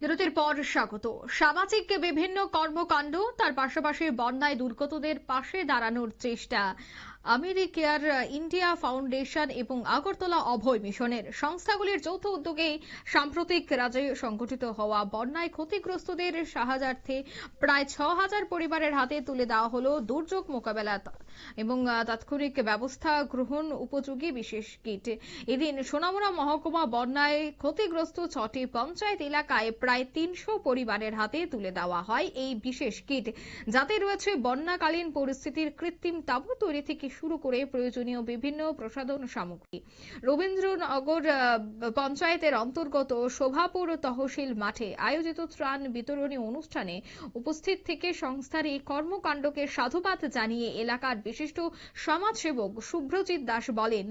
বিরতির পর স্বাগত। সামাজিক বিভিন্ন কর্মকাণ্ড, তার পাশাপাশি বন্যায় দুর্গতদের পাশে দাঁড়ানোর চেষ্টা। আমেরিকার ইন্ডিয়া ফাউন্ডেশন এবং আগরতলা অভয় মিশনের সংস্থাগুলির যৌথ উদ্যোগে সাম্প্রতিক রাজ্যে সংঘটিত হওয়া বন্যায় ক্ষতিগ্রস্তদের সাহায্যার্থে প্রায় ছ হাজার পরিবারের হাতে তুলে দেওয়া হলো দুর্যোগ মোকাবেলা এবং তাৎক্ষণিক ব্যবস্থা গ্রহণ উপযোগী বিশেষ কিট। এদিন সোনামুড়া মহকুমা বন্যায় ক্ষতিগ্রস্ত ছটি পঞ্চায়েত এলাকায় প্রায় তিনশো পরিবারের হাতে তুলে দেওয়া হয় এই বিশেষ কিট। যাতে রয়েছে বন্যাকালীন পরিস্থিতির কৃত্রিম তাঁবু তৈরি থেকে শুরু করে প্রয়োজনীয় বিভিন্ন প্রসাধন সামগ্রী। রবীন্দ্রনগর পঞ্চায়েতের অন্তর্গত শোভাপুর তহসিল মাঠে আয়োজিত ত্রাণ বিতরণী অনুষ্ঠানে উপস্থিত থেকে সংস্থার এই কর্মকাণ্ডকে সাধুবাদ জানিয়ে এলাকার বিশিষ্ট সমাজসেবক শুভ্রজিৎ দাস বলেন,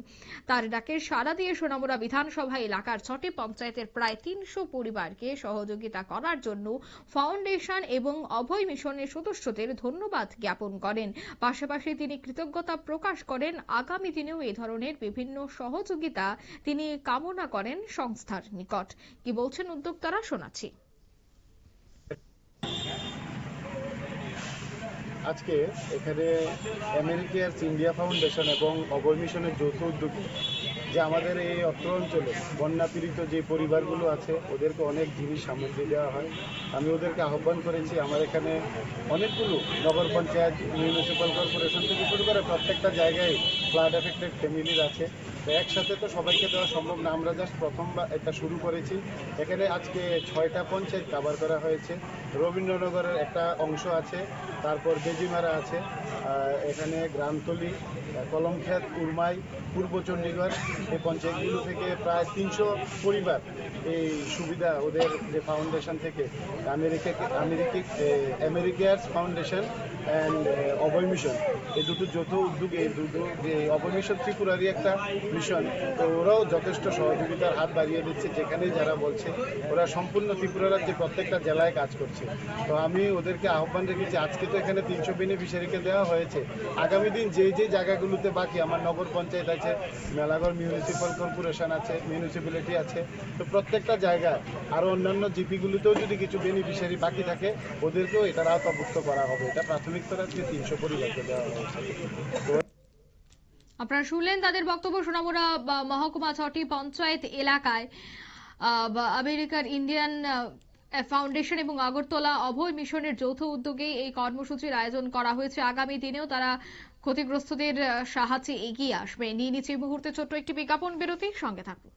তার ডাকে সাড়া দিয়ে সোনামুড়া বিধানসভা এলাকার ছটি পঞ্চায়েতের প্রায় তিনশো পরিবারকে সহযোগিতা করার জন্য ফাউন্ডেশন এবং অভয় মিশনের সদস্যদের ধন্যবাদ জ্ঞাপন করেন। পাশাপাশি তিনি কৃতজ্ঞতা প্রকাশ করেন, আগামী দিনেও এ ধরনের বিভিন্ন সহযোগিতা তিনি কামনা করেন সংস্থার নিকট। কি বলছেন উদ্যোক্তারা শোনাচ্ছি। আজকে এখানে আমেরিকার ইন্ডিয়া ফাউন্ডেশন এবং অভয় মিশনের যৌথ উদ্যোগে যে আমাদের এই অত্র অঞ্চলে বন্যা পীড়িত যে পরিবারগুলো আছে, ওদেরকে অনেক জিনিস সামগ্রী দেওয়া হয়। আমি ওদেরকে আহ্বান করেছি, আমার এখানে অনেকগুলো নগর পঞ্চায়েত মিউনিসিপ্যাল কর্পোরেশন থেকে শুরু করে প্রত্যেকটা জায়গায় ফ্লাড এফেক্টেড ফ্যামিলির আছে। তো একসাথে তো সবাইকে দেওয়া সম্ভব না, আমরা জাস্ট প্রথমবার এটা শুরু করেছি। এখানে আজকে ছয়টা পঞ্চায়েত কাভার করা হয়েছে। রবীন্দ্রনগরের একটা অংশ আছে তারপর বেজিমারা আছে এখানে গ্রামতলি আহ, কলমক্ষেত উরমাই পূর্ব চণ্ডীগড় এই পঞ্চায়েতগুলো থেকে প্রায় তিনশো পরিবার এই সুবিধা ওদের যে ফাউন্ডেশন থেকে আমেরিকা আমেরিকা আমেরিকার ফাউন্ডেশন অ্যান্ড অভয় মিশন এই দুটো যৌথ উদ্যোগে এই দুটো যে অভয় মিশন ত্রিপুরারই একটা মিশন তো ওরাও যথেষ্ট সহযোগিতার হাত বাড়িয়ে দিচ্ছে যেখানেই যারা বলছে ওরা সম্পূর্ণ ত্রিপুরা রাজ্যে প্রত্যেকটা জেলায় কাজ করছে। তো আমি ওদেরকে আহ্বান রেখেছি আজকে তো এখানে তিনশো বেনিফিশিয়ারিকে দেওয়া হয়েছে। আগামী দিন যে যে জায়গাগুলোতে বাকি, আমার নগর পঞ্চায়েত আছে মেলাগড় মিউনিসিপ্যাল কর্পোরেশন আছে মিউনিসিপ্যালিটি আছে, তো প্রত্যেকটা জায়গায় আরও অন্যান্য জিপিগুলোতেও যদি কিছু বেনিফিশিয়ারি বাকি থাকে, ওদেরকেও এটার আওতাভুক্ত করা হবে। এটা প্রাথমিক স্তরে আজকে তিনশো পরিবারকে দেওয়া হয়েছে। আপনারা শুনলেন, তাদের বক্তব্য বা মহকুমা ছটি পঞ্চায়েত এলাকায়। আমেরিকার ইন্ডিয়ান ফাউন্ডেশন এবং আগরতলা অভয় মিশনের যৌথ উদ্যোগে এই কর্মসূচির আয়োজন করা হয়েছে। আগামী দিনেও তারা ক্ষতিগ্রস্তদের সাহায্যে এগিয়ে আসবে। নিয়ে নিচ্ছে এই মুহূর্তে ছোট্ট একটি বিজ্ঞাপন বিরতি। সঙ্গে থাকুন।